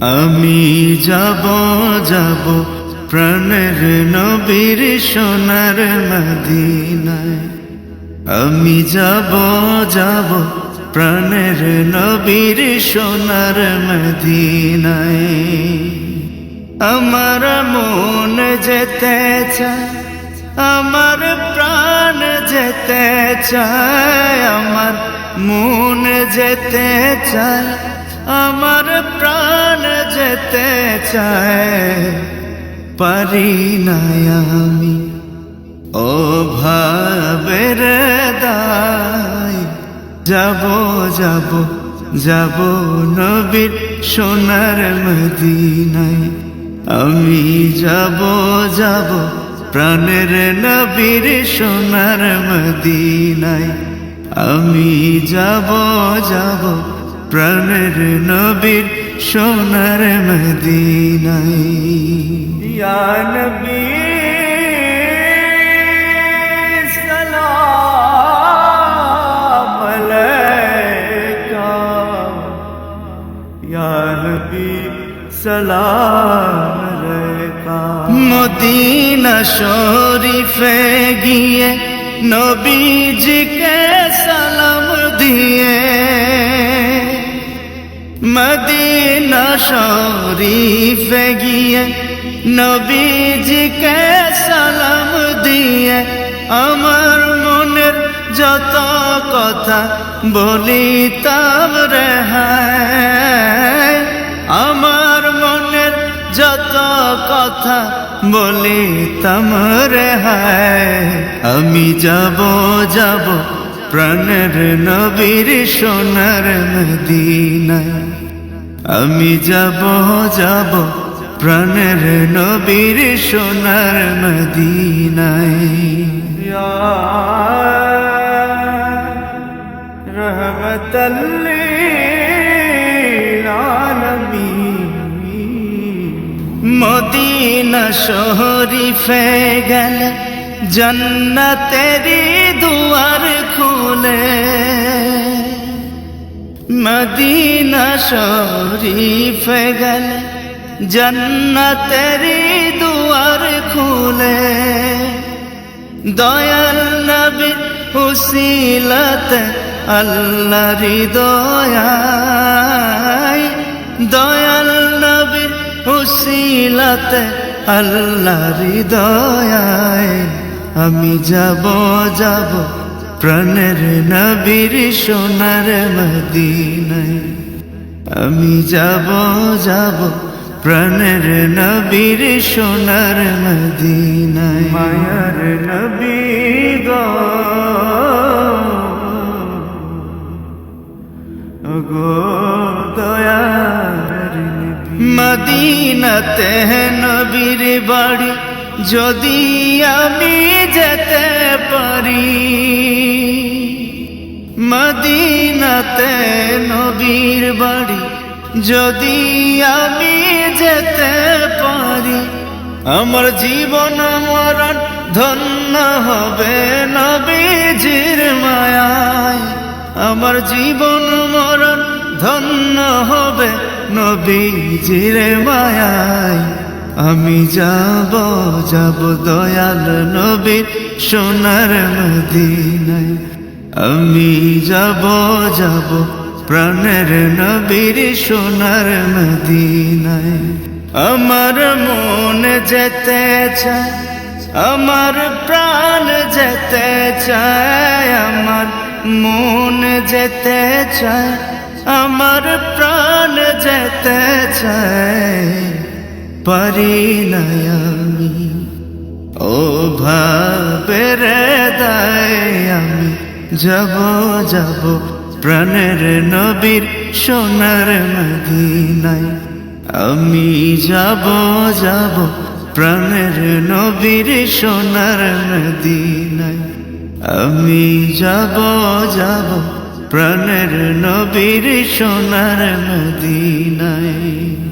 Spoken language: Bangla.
আমি যাব যাব প্রাণের নবীর সোনার মদিনায়। আমি যাব যাব প্রাণের নবীর সোনার মদিনায়। আমার মন যেতে চায়, আমার প্রাণ যেতে চায়, আমার মন যেতে চায় আমার প্রাণ যেতে চায়, পারি না আমি। ও ভাবের দায়, যাব যাব যাব নবীর সোনার মদিনায়। আমি যাব যাব প্রাণের নবীর সোনার মদিনায়। আমি যাব যাব প্রাণের নবীর সোনার মদিনায়। ইয়া নবী সালাম আলাইকা। ইয়া নবী সালাম আলাইকা। মদিনা শরীফে গিয়ে নবীজিকে শরীফে গিয়ে নবীজিকে সালাম দিয়ে আমার মনের যত কথা বলিতাম রে হায়। আমার মনের যত কথা বলিতাম রে হায়। আমি যাব যাব প্রাণের নবীর সোনার মদিনায়। আমি যাব যাব প্রাণের নবীর সোনার মদিনায়। মদিনা শরীফে গেলে জন্নতেরি দুয়ার খুলে। মদিনা শরীফে গেলে জন্নতেরি দুয়ার খুলে। দয়াল নবী হুসিলত আল্লাহ হৃদয়ায় দয়াল নবীর হুসিলত আল্লাহ হৃদয়ায় আমি যাব যাব প্রাণের নবীর সোনার মদিনায়। আমি যাব যাব প্রাণের নবীর সোনার মদিনায়। মায়ার নবী গো। দয়ার মদিনাতে নবীর বাড়ি যদি আমি যেতে পারি, মদিনাতে নবীর বাড়ি, যদি আমি যেতে পারি, আমার জীবন মরণ ধন্য হবে নবীজির মায়ায়। আমার জীবন মরণ ধন্য হবে নবীজির মায়ায়। আমি যাব যাব দয়াল নবীর সোনার মদিনায়। আমি যাব যাব প্রাণের নবীর সোনার মদিনায়। আমার মন যেতে চায়, আমার প্রাণ যেতে চায়, আমার মন যেতে চায়, আমার প্রাণ যেতে চায়। পারি আমি ও ভাবের যাব যাব প্রাণের নবীর সোনার মদিনায় আমি যাব যাব প্রাণের নবীর সোনার মদিনায় আমি যাব যাব প্রাণের নবীর সোনার মদিনায়